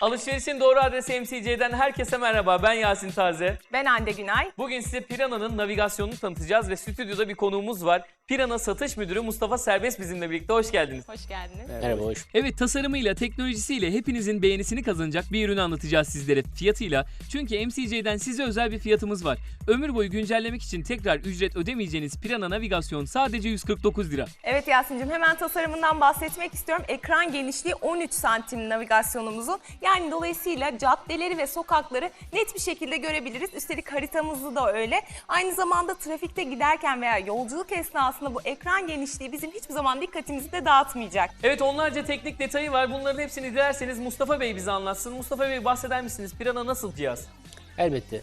Alışverişin doğru adresi MCC'den herkese merhaba. Ben Yasin Taze. Ben Hande Günay. Bugün size Piranha'nın navigasyonunu tanıtacağız ve stüdyoda bir konuğumuz var. Pirana Satış Müdürü Mustafa Serbest bizimle birlikte. Hoş geldiniz. Hoş geldiniz. Merhaba hoş. Evet tasarımıyla, teknolojisiyle hepinizin beğenisini kazanacak bir ürünü anlatacağız sizlere fiyatıyla. Çünkü MCC'den size özel bir fiyatımız var. Ömür boyu güncellemek için tekrar ücret ödemeyeceğiniz Pirana Navigasyon sadece 149 lira. Evet Yasin'cim hemen tasarımından bahsetmek istiyorum. Ekran genişliği 13 santim navigasyonumuzun. Yani dolayısıyla caddeleri ve sokakları net bir şekilde görebiliriz. Üstelik haritamızı da öyle. Aynı zamanda trafikte giderken veya yolculuk esnasında bu ekran genişliği bizim hiçbir zaman dikkatimizi de dağıtmayacak. Evet onlarca teknik detayı var. Bunların hepsini dilerseniz Mustafa Bey bize anlatsın. Mustafa Bey bahseder misiniz? Pirana nasıl cihaz? Elbette.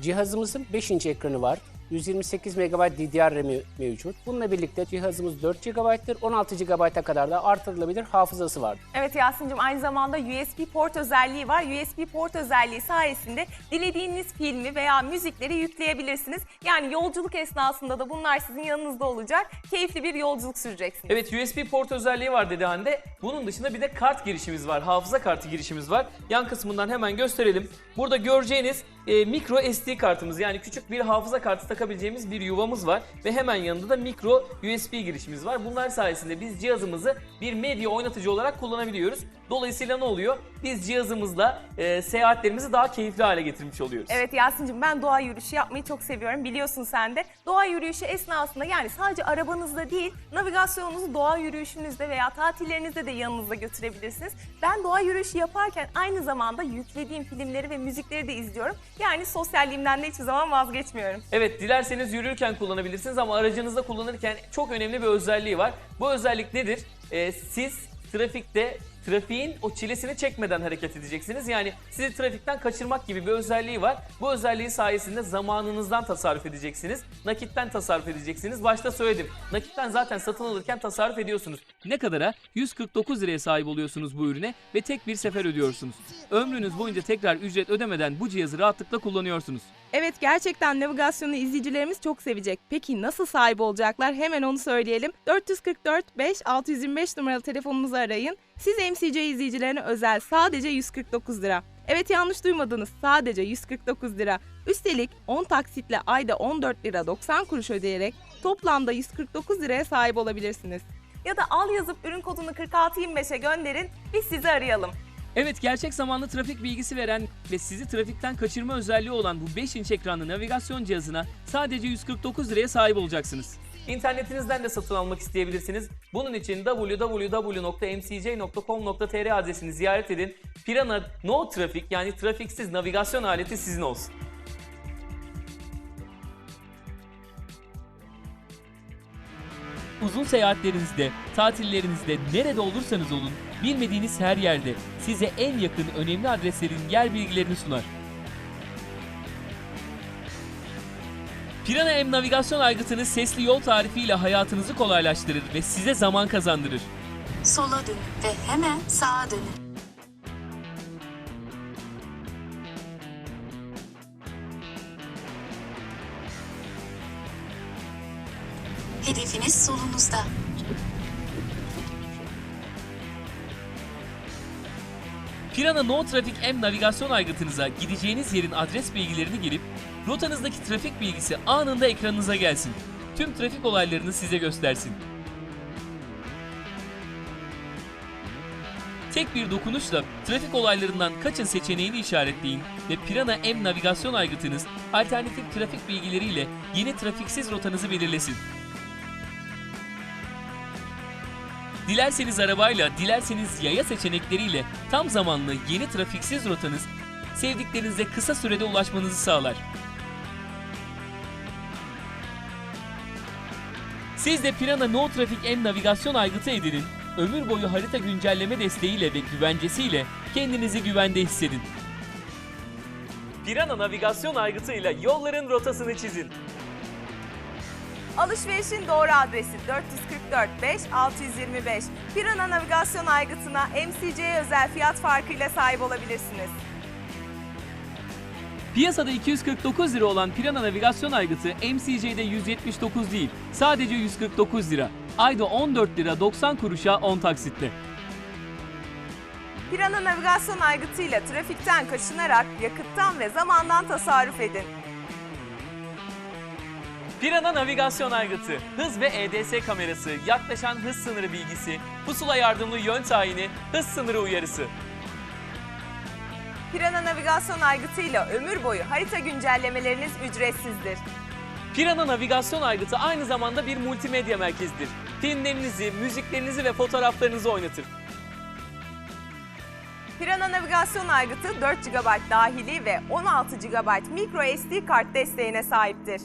Cihazımızın 5 inç ekranı var. 128 MB DDR RAM'i mevcut. Bununla birlikte cihazımız 4 GB'tır. 16 GB'a kadar da artırılabilir hafızası vardır. Evet Yasin'cim aynı zamanda USB port özelliği var. USB port özelliği sayesinde dilediğiniz filmi veya müzikleri yükleyebilirsiniz. Yani yolculuk esnasında da bunlar sizin yanınızda olacak. Keyifli bir yolculuk süreceksiniz. Evet USB port özelliği var dedi Hande. Bunun dışında bir de kart girişimiz var. Hafıza kartı girişimiz var. Yan kısmından hemen gösterelim. Burada göreceğiniz e, micro SD kartımız yani küçük bir hafıza kartı takabileceğimiz bir yuvamız var. Ve hemen yanında da micro USB girişimiz var. Bunlar sayesinde biz cihazımızı bir medya oynatıcı olarak kullanabiliyoruz. Dolayısıyla ne oluyor? Biz cihazımızla e, seyahatlerimizi daha keyifli hale getirmiş oluyoruz. Evet Yasin'cim ben doğa yürüyüşü yapmayı çok seviyorum biliyorsun sen de. Doğa yürüyüşü esnasında yani sadece arabanızda değil navigasyonunuzu doğa yürüyüşünüzde veya tatillerinizde de yanınızda götürebilirsiniz. Ben doğa yürüyüşü yaparken aynı zamanda yüklediğim filmleri ve müzikleri de izliyorum. Yani sosyalliğimden de hiçbir zaman vazgeçmiyorum. Evet dilerseniz yürürken kullanabilirsiniz ama aracınızda kullanırken çok önemli bir özelliği var. Bu özellik nedir? Ee, siz trafikte trafiğin o çilesini çekmeden hareket edeceksiniz. Yani sizi trafikten kaçırmak gibi bir özelliği var. Bu özelliği sayesinde zamanınızdan tasarruf edeceksiniz. Nakitten tasarruf edeceksiniz. Başta söyledim. Nakitten zaten satın alırken tasarruf ediyorsunuz. Ne kadara? 149 liraya sahip oluyorsunuz bu ürüne ve tek bir sefer ödüyorsunuz. Ömrünüz boyunca tekrar ücret ödemeden bu cihazı rahatlıkla kullanıyorsunuz. Evet gerçekten navigasyonu izleyicilerimiz çok sevecek. Peki nasıl sahip olacaklar? Hemen onu söyleyelim. 444 5 625 numaralı telefonunuzu arayın. Siz MCC izleyicilerine özel sadece 149 lira. Evet yanlış duymadınız sadece 149 lira. Üstelik 10 taksitle ayda 14 lira 90 kuruş ödeyerek toplamda 149 liraya sahip olabilirsiniz. Ya da al yazıp ürün kodunu 4625'e gönderin biz sizi arayalım. Evet gerçek zamanlı trafik bilgisi veren ve sizi trafikten kaçırma özelliği olan bu 5 inç ekranlı navigasyon cihazına sadece 149 liraya sahip olacaksınız. İnternetinizden de satın almak isteyebilirsiniz. Bunun için www.mcj.com.tr adresini ziyaret edin. Pirana No Traffic yani trafiksiz navigasyon aleti sizin olsun. Uzun seyahatlerinizde, tatillerinizde nerede olursanız olun, bilmediğiniz her yerde size en yakın önemli adreslerin yer bilgilerini sunar. Pirana M navigasyon aygıtını sesli yol tarifiyle hayatınızı kolaylaştırır ve size zaman kazandırır. Sola dönün ve hemen sağa dönün. Hedefiniz solunuzda. Pirana No Traffic M navigasyon aygıtınıza gideceğiniz yerin adres bilgilerini girip rotanızdaki trafik bilgisi anında ekranınıza gelsin. Tüm trafik olaylarını size göstersin. Tek bir dokunuşla trafik olaylarından kaçın seçeneğini işaretleyin ve Pirana M navigasyon aygıtınız alternatif trafik bilgileriyle yeni trafiksiz rotanızı belirlesin. Dilerseniz arabayla, dilerseniz yaya seçenekleriyle tam zamanlı yeni trafiksiz rotanız sevdiklerinize kısa sürede ulaşmanızı sağlar. Siz de Pirana No Traffic M navigasyon aygıtı edinin, ömür boyu harita güncelleme desteğiyle ve güvencesiyle kendinizi güvende hissedin. Pirana navigasyon aygıtıyla yolların rotasını çizin. Alışverişin doğru adresi 444 5 625. Pirana navigasyon aygıtına MCC'ye özel fiyat farkıyla sahip olabilirsiniz. Piyasada 249 lira olan Pirana navigasyon aygıtı MCJ'de 179 değil, sadece 149 lira. Ayda 14 lira 90 kuruşa 10 taksitle. Pirana navigasyon aygıtıyla trafikten kaçınarak yakıttan ve zamandan tasarruf edin. Pirana navigasyon aygıtı, hız ve EDS kamerası, yaklaşan hız sınırı bilgisi, pusula yardımlı yön tayini, hız sınırı uyarısı. Pirana navigasyon aygıtıyla ömür boyu harita güncellemeleriniz ücretsizdir. Pirana navigasyon aygıtı aynı zamanda bir multimedya merkezidir. Filmlerinizi, müziklerinizi ve fotoğraflarınızı oynatır. Pirana navigasyon aygıtı 4 GB dahili ve 16 GB micro SD kart desteğine sahiptir.